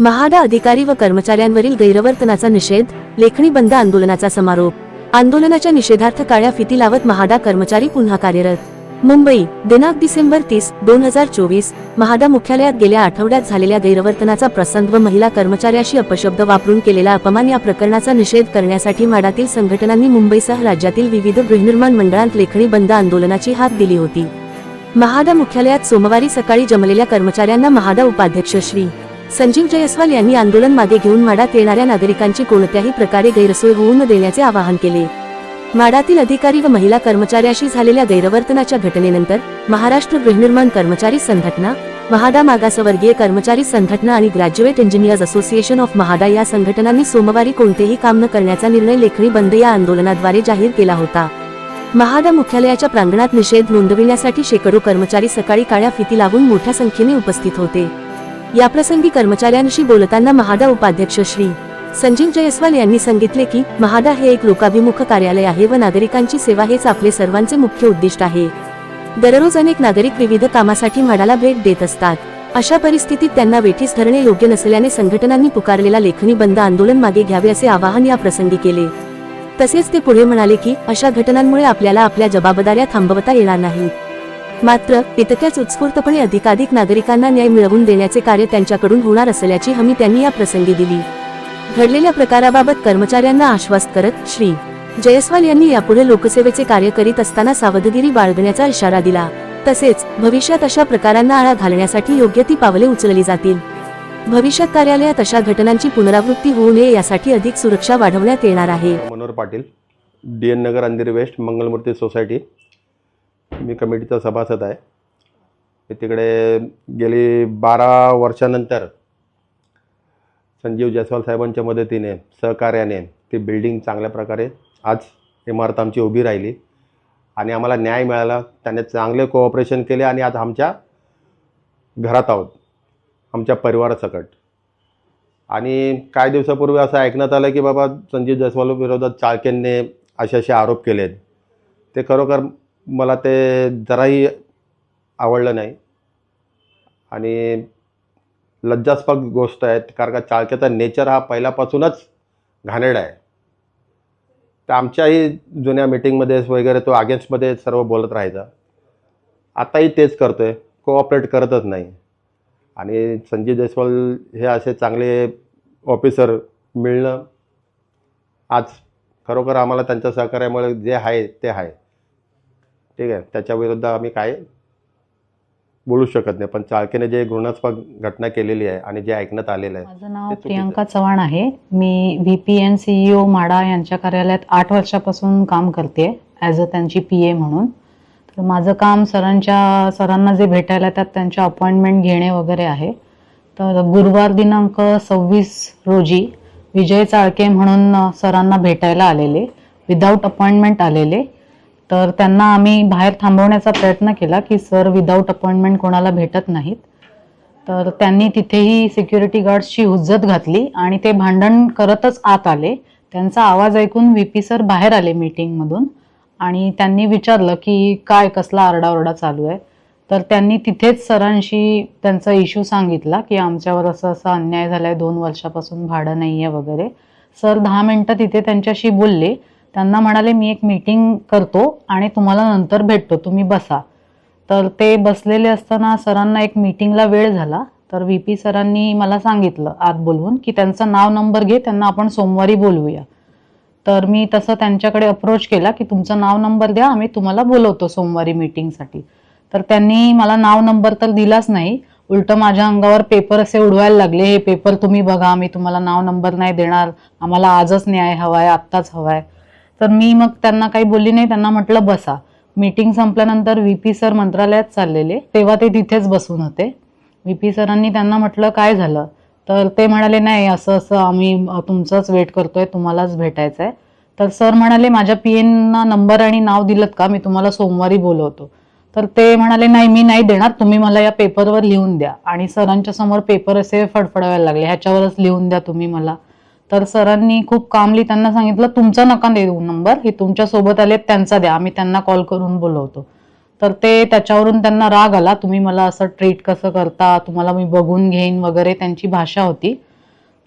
महाडा अधिकारी व कर्मचाऱ्यांवरील गैरवर्तनाचा निषेध लेखणी बंद आंदोलनाचा समारोप. आंदोलनाच्या निषेधार्थ काळ्या फिती लावत महाडा कर्मचारी पुन्हा कार्यरत. मुंबई दिनांक डिसेंबर तीस दोन हजार चोवीस महाडा मुख्यालयात गेल्या आठवड्यात झालेल्या गैरवर्तनाचा प्रसंग व महिला कर्मचाऱ्याशी अपशब्द वापरून केलेला अपमान या प्रकरणाचा निषेध करण्यासाठी माडातील संघटनांनी मुंबईसह राज्यातील विविध गृहनिर्माण मंडळांत लेखणी बंद आंदोलनाची हात दिली होती. महाडा मुख्यालयात सोमवारी सकाळी जमलेल्या कर्मचाऱ्यांना महाडा उपाध्यक्ष श्री. संजीव जयस्वाल यांनी आंदोलन मागे घेऊन माडात येणाऱ्या नागरिकांची कोणत्याही प्रकारे गैरसोय होऊ न देण्याचे आवाहन केले. माडातील अधिकारी व महिला कर्मचाऱ्याशी झालेल्या गैरवर्तनाच्या घटनेनंतर महाराष्ट्र गृहनिर्माण कर्मचारी संघटना महाडा मागासवर्गीय कर्मचारी संघटना आणि graduate engineers association of MHADA या संघटनांनी सोमवारी कोणतेही काम न करण्याचा निर्णय लेखणी बंद या आंदोलनाद्वारे जाहीर केला होता. महाडा मुख्यालयाच्या प्रांगणात निषेध नोंदविण्यासाठी शेकडो कर्मचारी सकाळी काळ्या फिती लावून मोठ्या संख्येने उपस्थित होते. याप्रसंगी कर्मचाऱ्यांशी बोलताना महाडा उपाध्यक्ष श्री संजीव जयस्वाल यांनी सांगितले की महाडा हे एक लोकाभिमुख कार्यालय आहे व नागरिकांची सेवा हेच आपले सर्वांचे मुख्य उद्दिष्ट आहे. दररोज अनेक नागरिक विविध कामासाठी म्हाडाला भेट देत असतात. अशा परिस्थितीत त्यांना वेठीस धरणे योग्य नसल्याने संघटनांनी पुकारलेला लेखनी बंद आंदोलन मागे घ्यावे असे आवाहन या प्रसंगी केले. तसेच ते पुढे म्हणाले की अशा घटनांमुळे आपल्याला आपल्या जबाबदाऱ्या थांबवता येणार नाहीत. मात्र तितक्याच उत्स्फूर्तपणे अधिकाधिक नागरिकांना न्याय मिळवून देण्याचे कार्य त्यांच्याकडून होणार असल्याची हमी त्यांनी या प्रसंगी दिली. घडलेल्या प्रकाराबाबत कर्मचाऱ्यांना आश्वास करत श्री. जयस्वाल यांनी यापुढे लोकसेवेचे कार्य करीत असताना सावधगिरी बाळगण्याचा इशारा दिला. तसेच भविष्यात अशा प्रकारांना आळा घालण्यासाठी योग्य ती पावले उचलली जातील. भविष्यात कार्यालयात अशा घटनांची पुनरावृत्ती होऊ नये यासाठी अधिक सुरक्षा वाढवण्यात येणार आहे. Manohar Patil D N Nagar Andheri west Mangalmurti society. मी कमिटीचा सभासद आहे. मी तिकडे गेली बारा वर्षानंतर संजीव जयस्वाल साहेबांच्या मदतीने सहकार्याने ती बिल्डिंग चांगल्या प्रकारे आज इमारत आमची उभी राहिली आणि आम्हाला न्याय मिळाला. त्याने चांगले कोऑपरेशन केले आणि आज आमच्या घरात आहोत आमच्या परिवारासकट. आणि काही दिवसापूर्वी असं ऐकण्यात आलं की बाबा संजीव जयस्वाल विरोधात चाळकेंनी असे असे आरोप केले आहेत ते खरोखर मला ते जराही आवडलं नाही. आणि लज्जास्पद गोष्ट आहे कारण का चाळक्याचा नेचर हा पहिल्यापासूनच घाणेरडा आहे. तर आमच्याही जुन्या मिटिंगमध्ये वगैरे तो अगेन्स्टमध्ये सर्व बोलत राहायचा. आताही तेच करतो आहे कोऑपरेट करतच नाही. आणि संजय जयस्वाल हे असे चांगले ऑफिसर मिळणं आज खरोखर आम्हाला त्यांच्या सहकार्यामुळे जे आहे ते आहे. ठीक आहे. त्याच्याविरुद्ध आम्ही काय बोलू शकत नाही. पण चाळकेने जे घृणास्पद घटना केलेली आहे आणि जे ऐकण्यात आलेलं आहे माझं नाव प्रियंका चव्हाण आहे. मी V P N CEO MHADA यांच्या कार्यालयात आठ वर्षापासून काम करते ॲज अ त्यांची पी ए म्हणून. तर माझं काम सरांच्या सरांना जे भेटायला येतात त्यांच्या अपॉइंटमेंट घेणे वगैरे आहे. तर गुरुवार दिनांक सव्वीस रोजी विजय चाळके म्हणून सरांना भेटायला आलेले. विदाऊट अपॉइंटमेंट आलेले. तर त्यांना आम्ही बाहेर थांबवण्याचा प्रयत्न केला की सर विदाऊट अपॉइंटमेंट कोणाला भेटत नाहीत. तर त्यांनी तिथेही सिक्युरिटी गार्ड्सची हुज्जत घातली आणि ते भांडण करतच आत आले. त्यांचा आवाज ऐकून व्ही पी सर बाहेर आले मीटिंगमधून आणि त्यांनी विचारलं की काय कसला आरडाओरडा चालू आहे? तर त्यांनी तिथेच सरांशी त्यांचा इश्यू सांगितला की आमच्यावर असं असं अन्याय झालाय दोन वर्षापासून भाडं नाही आहे वगैरे. सर दहा मिनटं तिथे त्यांच्याशी बोलले. त्यांना म्हणाले मी एक मीटिंग करतो आणि तुम्हाला नंतर भेटतो तुम्ही बसा. तर ते बसलेले असताना सरांना एक मीटिंगला वेळ झाला. तर व्ही पी सरांनी मला सांगितलं आत बोलवून की त्यांचं नाव नंबर घे त्यांना आपण सोमवारी बोलवूया. तर मी तसं त्यांच्याकडे अप्रोच केला की तुमचं नाव नंबर द्या आम्ही तुम्हाला बोलवतो सोमवारी मीटिंगसाठी तर त्यांनी मला नाव नंबर तर दिलाच नाही उलटं माझ्या अंगावर पेपर असे उडवायला लागले हे पेपर तुम्ही बघा आम्ही तुम्हाला नाव नंबर नाही देणार आम्हाला आजच न्याय हवाय आत्ताच हवाय. तर मी मग त्यांना काही बोलली नाही त्यांना म्हटलं बसा. मीटिंग संपल्यानंतर व्ही पी सर मंत्रालयात चाललेले तेव्हा ते तिथेच बसून होते. व्ही पी सरांनी त्यांना म्हटलं काय झालं? तर ते म्हणाले नाही असं असं आम्ही तुमचंच वेट करतोय तुम्हालाच भेटायचं आहे तर सर म्हणाले माझ्या पी एनना नंबर आणि नाव दिलं का? मी तुम्हाला सोमवारी बोलवतो. तर ते म्हणाले नाही मी नाही देणार तुम्ही मला या पेपरवर लिहून द्या. आणि सरांच्या समोर पेपर असे फडफडावायला लागले ह्याच्यावरच लिहून द्या तुम्ही मला. तर सरांनी खूप कामली त्यांना सांगितलं तुमचा नका देऊ नंबर हे तुमच्यासोबत आले त्यांचा द्या. आम्ही त्यांना कॉल करून बोलवतो. तर ते त्याच्यावरून त्यांना राग आला तुम्ही मला असं ट्रीट कसं करता? तुम्हाला मी बघून घेईन वगैरे त्यांची भाषा होती.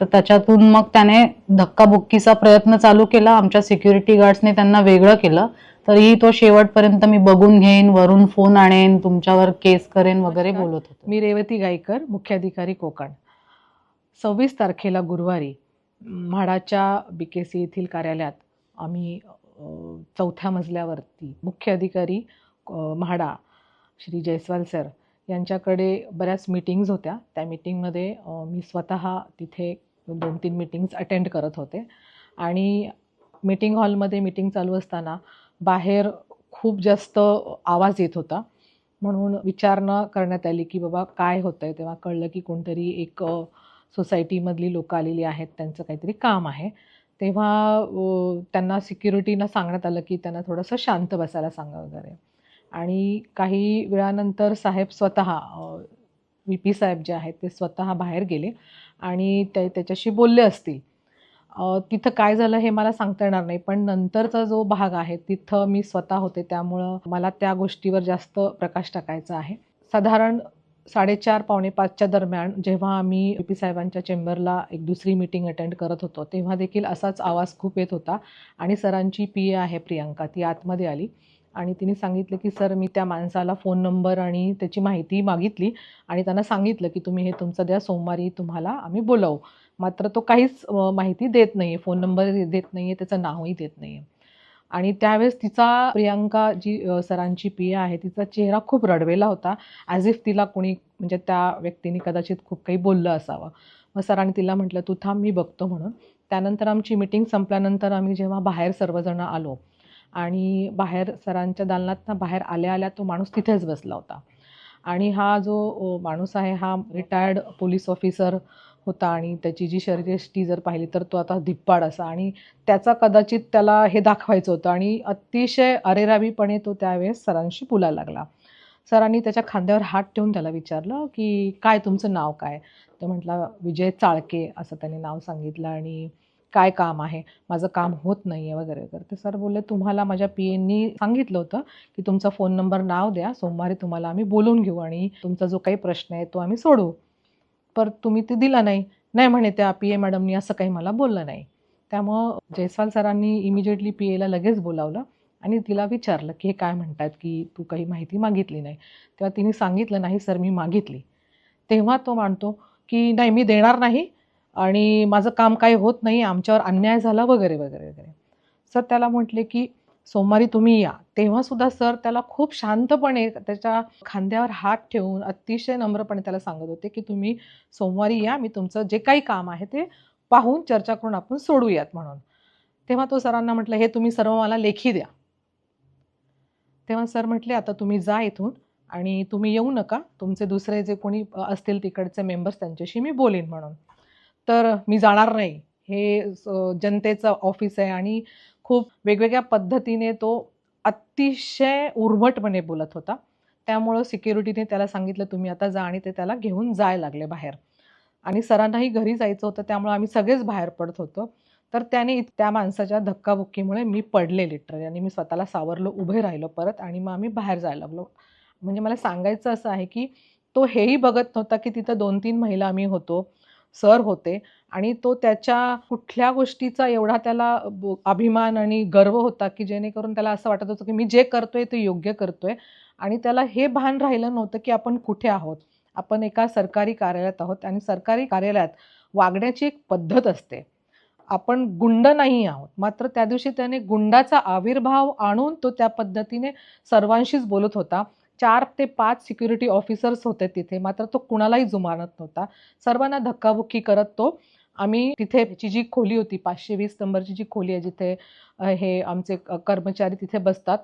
तर त्याच्यातून मग त्याने धक्काबुक्कीचा प्रयत्न चालू केला. आमच्या सिक्युरिटी गार्ड्सने त्यांना वेगळं केलं. तरीही तो शेवटपर्यंत मी बघून घेईन वरून फोन आणेन तुमच्यावर केस करेन वगैरे बोलत होतो. मी रेवती गायकर मुख्याधिकारी कोकण. सव्वीस तारखेला गुरुवारी म्हाडाच्या बी के सी येथील कार्यालयात आम्ही चौथ्या मजल्यावरती मुख्य अधिकारी म्हाडा श्री जयस्वाल सर यांच्याकडे बऱ्याच मीटिंग्ज होत्या. त्या मीटिंगमध्ये मी स्वतः तिथे दोन तीन मीटिंग्स अटेंड करत होते. आणि मीटिंग हॉलमध्ये मीटिंग चालू असताना बाहेर खूप जास्त आवाज येत होता. म्हणून विचारणा करण्यात आली की बाबा काय होतं आहे तेव्हा कळलं की कोणतरी एक सोसायटीमधली लोकं आलेली आहेत त्यांचं काहीतरी काम आहे. तेव्हा त्यांना सिक्युरिटीनं सांगण्यात आलं की त्यांना थोडंसं शांत बसायला सांगा वगैरे. आणि काही वेळानंतर साहेब स्वतः व्ही पी साहेब जे आहेत ते स्वतः बाहेर गेले आणि ते त्याच्याशी बोलले असतील. तिथं काय झालं हे मला सांगता येणार नाही पण नंतरचा जो भाग आहे तिथं मी स्वतः होते त्यामुळं मला त्या गोष्टीवर जास्त प्रकाश टाकायचा आहे. साधारण साडेचार पावणे पाचच्या दरम्यान जेव्हा आम्ही यू पी साहेबांच्या चेंबरला एक दुसरी मीटिंग अटेंड करत होतो तेव्हा देखील असाच आवाज खूप येत होता आणि सरांची पी ए आहे प्रियांका ती आतमध्ये आली आणि तिने सांगितलं की सर मी त्या माणसाला फोन नंबर आणि त्याची माहिती मागितली आणि त्यांना सांगितलं की तुम्ही हे तुमचं द्या सोमवारी तुम्हाला आम्ही बोलावू. मात्र तो काहीच माहिती देत नाही आहे फोन नंबर देत नाही आहे त्याचं नावही देत नाही आहे आणि त्यावेळेस तिचा प्रियांका जी सरांची पी आहे तिचा चेहरा खूप रडवेला होता ॲज इफ तिला कोणी म्हणजे त्या व्यक्तीने कदाचित खूप काही बोललं असावं. मग सरांनी तिला म्हटलं तू थांब मी बघतो म्हणून. त्यानंतर आमची मिटिंग संपल्यानंतर आम्ही जेव्हा बाहेर सर्वजण आलो आणि बाहेर सरांच्या दालनातनं बाहेर आल्या आल्या तो माणूस तिथेच बसला होता. आणि हा जो माणूस आहे हा रिटायर्ड पोलीस ऑफिसर होता आणि त्याची जी शरीरयष्टी जर पाहिली तर तो आता धिप्पाड असा. आणि त्याचा कदाचित त्याला हे दाखवायचं होतं आणि अतिशय अरेरावीपणे तो त्यावेळेस सरांशी बोलायला लागला. सरांनी त्याच्या खांद्यावर हात ठेवून त्याला विचारलं की काय तुमचं नाव काय? तर म्हटलं विजय चाळके असं त्याने नाव सांगितलं आणि काय काम आहे? माझं काम होत नाही आहे वगैरे वगैरे. ते सर बोलले तुम्हाला माझ्या पी एननी सांगितलं होतं की तुमचा फोन नंबर नाव द्या. सोमवारी तुम्हाला आम्ही बोलून घेऊ आणि तुमचा जो काही प्रश्न आहे तो आम्ही सोडवू. पर तुम्ही ते दिला नाही. नाही म्हणे त्या पी ए मॅडमनी असं काही मला बोललं नाही. त्यामुळं जयस्वाल सरांनी इमिजिएटली पी एला लगेच बोलावलं आणि तिला विचारलं की हे काय म्हणतात की तू काही माहिती मागितली नाही? तेव्हा तिने सांगितलं नाही सर मी मागितली. तेव्हा तो मानतो की नाही मी देणार नाही. आणि माझं काम काही होत नाही आमच्यावर अन्याय झाला वगैरे वगैरे वगैरे. सर त्याला म्हटले की सोमवारी तुम्ही या. तेव्हासुद्धा सर त्याला खूप शांतपणे त्याच्या खांद्यावर हात ठेवून अतिशय नम्रपणे त्याला सांगत होते की तुम्ही सोमवारी या मी तुमचं जे काही काम आहे ते पाहून चर्चा करून आपण सोडूयात म्हणून. तेव्हा तो सरांना म्हटलं हे तुम्ही सर्व मला लेखी द्या. तेव्हा सर म्हटले आता तुम्ही जा इथून आणि तुम्ही येऊ नका. तुमचे दुसरे जे कोणी असतील तिकडचे मेंबर्स त्यांच्याशी मी बोलेन म्हणून. तर मी जाणार नाही. हे जनतेचं ऑफिस आहे आणि खूप वेगवेगळ्या पद्धतीने तो अतिशय उर्वटपणे बोलत होता. त्यामुळं सिक्युरिटीने त्याला सांगितलं तुम्ही आता जा. आणि ते त्याला घेऊन जाय लागले बाहेर. आणि सरांनाही घरी जायचं होतं त्यामुळं आम्ही सगळेच बाहेर पडत होतो. तर त्याने त्या माणसाच्या धक्काबुक्कीमुळे मी पडले लिटरली आणि मी स्वतःला सावरलो उभे राहिलो परत आणि मग आम्ही बाहेर जायला लागलो. म्हणजे मला सांगायचं असं आहे की तो हेही बघत नव्हता की तिथं दोन तीन महिला आम्ही होतो. सर होते आणि तो त्याच्या कुठल्या गोष्टीचा एवढा त्याला अभिमान आणि गर्व होता की जेणेकरून त्याला असं वाटत होतं की मी जे करतोय ते योग्य करतोय. आणि त्याला हे भान राहिलं नव्हतं की आपण कुठे आहोत. आपण एका सरकारी कार्यालयात आहोत आणि सरकारी कार्यालयात वागण्याची एक पद्धत असते. आपण गुंड नाही आहोत. मात्र त्या दिवशी त्याने गुंडाचा आविर्भाव आणून तो त्या पद्धतीने सर्वांशीच बोलत होता. चार ते पाच सिक्युरिटी ऑफिसर्स होते तिथे. मात्र तो कुणालाही जुमानत नव्हता. सर्वांना धक्काबुक्की करत तो. आम्ही तिथे ची जी खोली होती पाचशे वीस नंबरची जी खोली आहे जिथे हे आमचे कर्मचारी तिथे बसतात.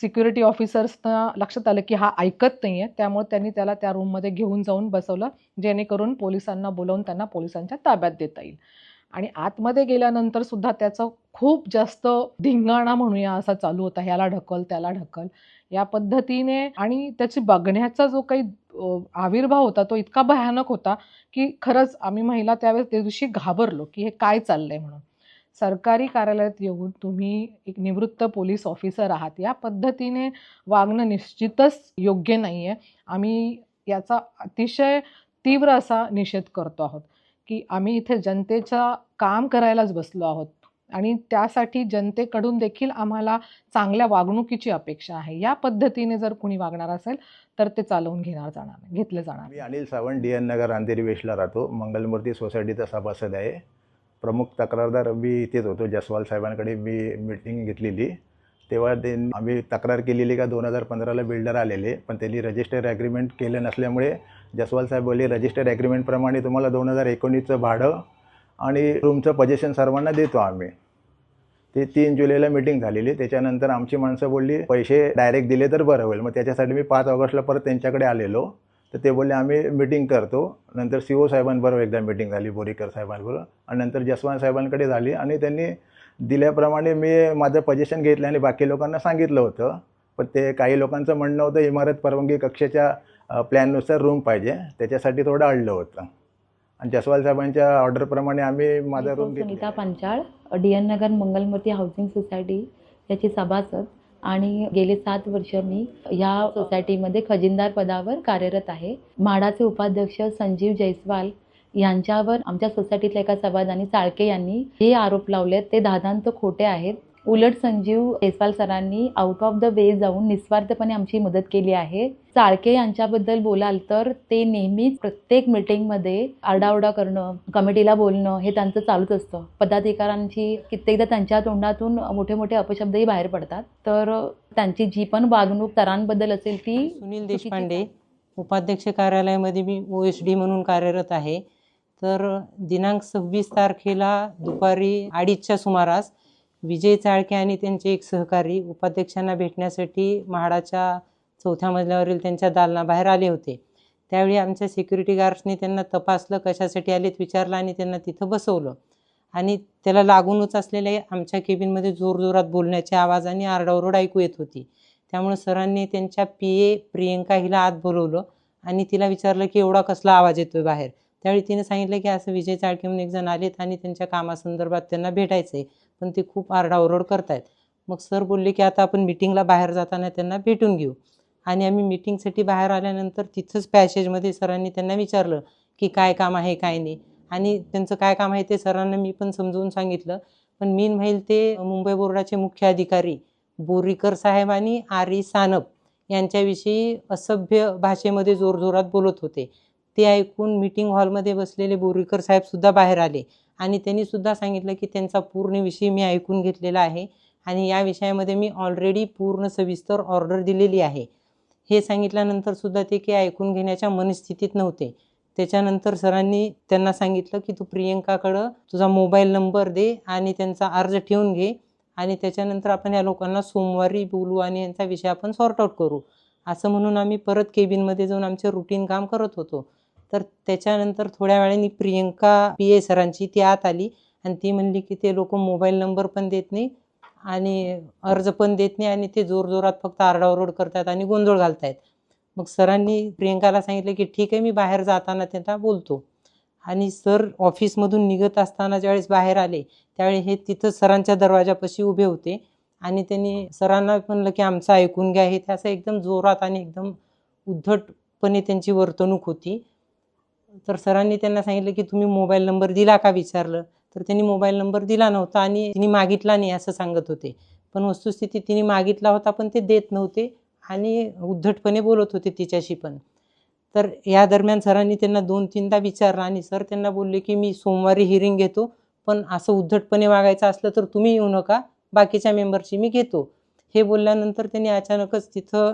सिक्युरिटी ऑफिसर्सना लक्षात आलं की हा ऐकत नाही आहे त्यामुळे त्यांनी त्याला त्या रूममध्ये घेऊन जाऊन बसवलं जेणेकरून पोलिसांना बोलावून त्यांना पोलिसांच्या ताब्यात देता येईल. आणि आतमध्ये गेल्यानंतर सुद्धा त्याचं खूप जास्त धिंगाणा म्हणूया असा चालू होता. ह्याला ढकल त्याला ढकल. या पद्धतीने आणि त्याची बघण्याचा जो काही आविर्भाव होता तो इतका भयानक होता की खरंच आम्ही महिला त्यावेळेस त्या दिवशी घाबरलो की हे काय चाललंय म्हणून. सरकारी कार्यालयात येऊन तुम्ही एक निवृत्त पोलीस ऑफिसर आहात. या पद्धतीने वागणं निश्चितच योग्य नाही आहे आम्ही याचा अतिशय तीव्र असा निषेध करतो आहोत की आम्ही इथे जनतेचा काम करायलाच बसलो आहोत. आणि त्यासाठी जनतेकडून देखील आम्हाला चांगल्या वागणुकीची अपेक्षा आहे. या पद्धतीने जर कुणी वागणार असेल तर ते चालवून घेणार जाणार घेतलं जाणार. मी अनिल सावंत डी एन नगर अंधेरी वेस्टला राहतो. मंगलमूर्ती सोसायटीचा सभासद आहे. प्रमुख तक्रारदार मी इथेच होतो जसवाल साहेबांकडे मी मीटिंग घेतलेली. तेव्हा ते आम्ही तक्रार केलेली का दोन हजार पंधराला बिल्डर आलेले पण त्यांनी रजिस्टर ॲग्रीमेंट केलं नसल्यामुळे जसवाल साहेब बोलले रजिस्टर ॲग्रीमेंटप्रमाणे तुम्हाला दोन हजार एकोणीसचं भाडं आणि रूमचं पजेशन सर्वांना देतो आम्ही. ते तीन जुलैला मीटिंग झालेली. त्याच्यानंतर आमची माणसं बोलली पैसे डायरेक्ट दिले तर बरं होईल. मग त्याच्यासाठी मी पाच ऑगस्टला परत त्यांच्याकडे आलेलो. तर ते बोलले आम्ही मिटिंग करतो. नंतर सी ओ साहेबांबरोबर एकदा मिटिंग झाली बोरीकर साहेबांबरोबर. आणि नंतर जसवंत साहेबांकडे झाली आणि त्यांनी दिल्याप्रमाणे मी माझं पजेशन घेतलं आणि बाकी लोकांना सांगितलं होतं. पण ते काही लोकांचं म्हणणं होतं इमारत परवानगी कक्षेच्या प्लॅननुसार रूम पाहिजे. त्याच्यासाठी थोडं अडलं होतं. आणि जसवाल साहेबांच्या ऑर्डरप्रमाणे आम्ही माझा room Sunita Panchal D N Nagar Mangalmurti housing society याची सभासद आणि गेले सात वर्ष मी ह्या सोसायटीमध्ये खजिनदार पदावर कार्यरत आहे. म्हाडाचे उपाध्यक्ष संजीव जयस्वाल यांच्यावर आमच्या सोसायटीतल्या एका सभासदांनी चाळके यांनी जे आरोप लावलेत ते दादांत खोटे आहेत. उलट संजीव जयस्वाल सरांनी आउट ऑफ द वे जाऊन निस्वार्थपणे आमची मदत केली आहे. चाळके यांच्याबद्दल बोलाल तर ते नेहमीच प्रत्येक मीटिंगमध्ये आरडाओरडा करणं कमिटीला बोलणं हे त्यांचं चालूच असतं. पदाधिकाऱ्यांची कित्येकदा त्यांच्या तोंडातून मोठे मोठे अपशब्दही बाहेर पडतात. तर त्यांची जी पण वागणूक तरांबद्दल असेल ती सुनील देशपांडे उपाध्यक्ष कार्यालयामध्ये मी ओ एस डी म्हणून कार्यरत आहे. तर दिनांक सव्वीस तारखेला दुपारी अडीचच्या सुमारास विजय चाळके आणि त्यांचे एक सहकारी उपाध्यक्षांना भेटण्यासाठी म्हाडाच्या चौथ्या मजल्यावरील त्यांच्या दालनाबाहेर आले होते. त्यावेळी आमच्या सिक्युरिटी गार्ड्सने त्यांना तपासलं कशासाठी आलेत विचारलं आणि त्यांना तिथं बसवलं. आणि त्याला लागूनच असलेले आमच्या केबिनमध्ये जोरजोरात बोलण्याचे आवाज आणि आरडाओरड ऐकू येत होती. त्यामुळे सरांनी त्यांच्या पी ए प्रियंका हिला आत बोलवलं आणि तिला विचारलं की एवढा कसला आवाज येतोय बाहेर? त्यावेळी तिने सांगितलं की असं विजय चाळके म्हणून एक जण आलेत आणि त्यांच्या कामासंदर्भात त्यांना भेटायचं आहे पण ते खूप आरडाओरड करतायत. मग सर बोलले की आता आपण मिटिंगला बाहेर जाताना त्यांना भेटून घेऊ. आणि आम्ही मिटिंगसाठी बाहेर आल्यानंतर तिथंच पॅसेजमध्ये सरांनी त्यांना विचारलं की काय काम आहे काय नाही? आणि त्यांचं काय काम आहे ते सरांना मी पण समजवून सांगितलं. पण मीन माहील ते मुंबई बोर्डाचे मुख्य अधिकारी बोरीकर साहेब आणि आर ई सानप यांच्याविषयी असभ्य भाषेमध्ये जोरजोरात बोलत होते. ते ऐकून मीटिंग हॉलमध्ये बसलेले बोरीकर साहेबसुद्धा बाहेर आले. आणि त्यांनी सुद्धा सांगितलं की त्यांचा पूर्ण विषय मी ऐकून घेतलेला आहे. आणि या विषयामध्ये मी ऑलरेडी पूर्ण सविस्तर ऑर्डर दिलेली आहे. हे सांगितल्यानंतर सुद्धा ते की ऐकून घेण्याच्या मनस्थितीत नव्हते. त्याच्यानंतर सरांनी त्यांना सांगितलं की तू प्रियंकाकडं तुझा मोबाईल नंबर दे आणि त्यांचा अर्ज ठेवून घे. आणि त्याच्यानंतर आपण या लोकांना सोमवारी बोलू आणि यांचा विषय आपण सॉर्ट आऊट करू. असं म्हणून आम्ही परत केबिनमध्ये जाऊन आमचे रुटीन काम करत होतो. तर त्याच्यानंतर थोड्या वेळाने प्रियंका पी ए सरांची ती आत आली आणि ती म्हणली की ते लोक मोबाईल नंबर पण देत नाही आणि अर्ज पण देत नाही आणि ते जोरजोरात फक्त आरडाओरड करतात आणि गोंधळ घालतायत. मग सरांनी प्रियंकाला सांगितलं की ठीक आहे मी बाहेर जाताना त्यांना बोलतो. आणि सर ऑफिसमधून निघत असताना ज्यावेळेस बाहेर आले त्यावेळी हे तिथं सरांच्या दरवाजापाशी उभे होते आणि त्यांनी सरांना म्हणलं की आमचं ऐकून घ्या हे त्याचं असं एकदम जोरात आणि एकदम उद्धटपणे त्यांची वर्तणूक होती. तर सरांनी त्यांना सांगितलं की तुम्ही मोबाईल नंबर दिला का विचारलं? तर त्यांनी मोबाईल नंबर दिला नव्हता आणि तिने मागितला नाही असं सांगत होते. पण वस्तुस्थिती तिने मागितला होता पण ते देत नव्हते आणि उद्धटपणे बोलत होते तिच्याशी पण. तर या दरम्यान सरांनी त्यांना दोन तीनदा विचारलं आणि सर त्यांना बोलले की मी सोमवारी हिअरिंग घेतो पण असं उद्धटपणे वागायचं असलं तर तुम्ही येऊ नका बाकीच्या मेंबरची मी घेतो. हे बोलल्यानंतर त्यांनी अचानकच तिथं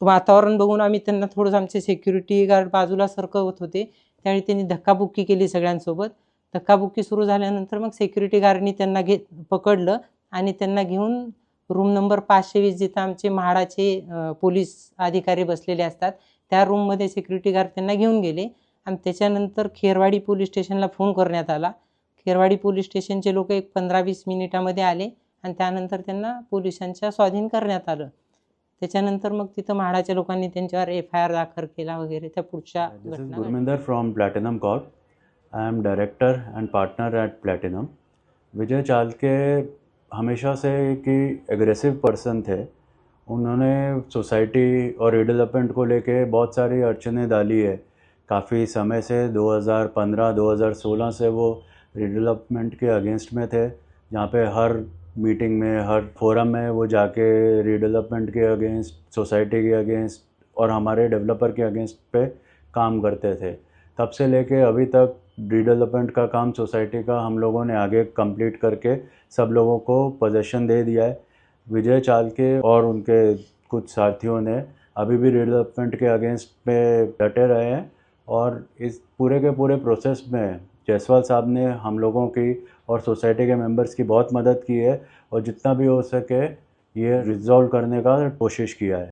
वातावरण बघून आम्ही त्यांना थोडंसं आमचे सेक्युरिटी गार्ड बाजूला सरकवत होते त्यावेळी त्यांनी धक्काबुक्की केली सगळ्यांसोबत. धक्काबुक्की सुरू झाल्यानंतर मग सेक्युरिटी गार्डनी त्यांना घे पकडलं आणि त्यांना घेऊन रूम नंबर पाचशे वीस जिथं आमचे म्हाडाचे पोलीस अधिकारी बसलेले असतात त्या रूममध्ये सिक्युरिटी गार्ड त्यांना घेऊन गेले. आणि त्याच्यानंतर खेरवाडी पोलीस स्टेशनला फोन करण्यात आला. खेरवाडी पोलीस स्टेशनचे लोक एक पंधरा वीस मिनिटामध्ये आले आणि त्यानंतर त्यांना पोलिसांच्या स्वाधीन करण्यात आलं. त्याच्यानंतर मग तिथं म्हाडाच्या लोकांनी त्यांच्यावर एफ़ आय आर दाखल केला वगैरे त्या पुढच्या Gurminder from Platinum Corp. I am director and partner at Platinum. विजय चालके हमेशा से कि एग्रेसिव पर्सन थे उन्होंने सोसाइटी और रिडेवलपमेंट को लेके बहुत सारी अड़चने डाली है काफ़ी समय से 2015-2016 से वो रिडेवलपमेंट के अगेंस्ट में थे जहाँ पे हर मीटिंग में, हर फोरम में वो जाके रिडेवलपमेंट के अगेंस्ट सोसाइटी के अगेंस्ट और हमारे डेवलपर के अगेंस्ट पे काम करते थे। तब से लेके अभी तक रिडेवलपमेंट का काम सोसाइटी का हम लोगों ने आगे कंप्लीट करके सब लोगों को पोजेशन दे दिया है। विजय चालके और उनके कुछ साथियों ने अभी भी रिडेवलपमेंट के अगेंस्ट में डटे रहे हैं और इस पूरे के पूरे प्रोसेस में जायसवाल साहब ने हम लोगों की और सोसाइटी के मेंबर्स की बहुत मदद की है और जितना भी हो सके ये रिजॉल्व करने का कोशिश किया है।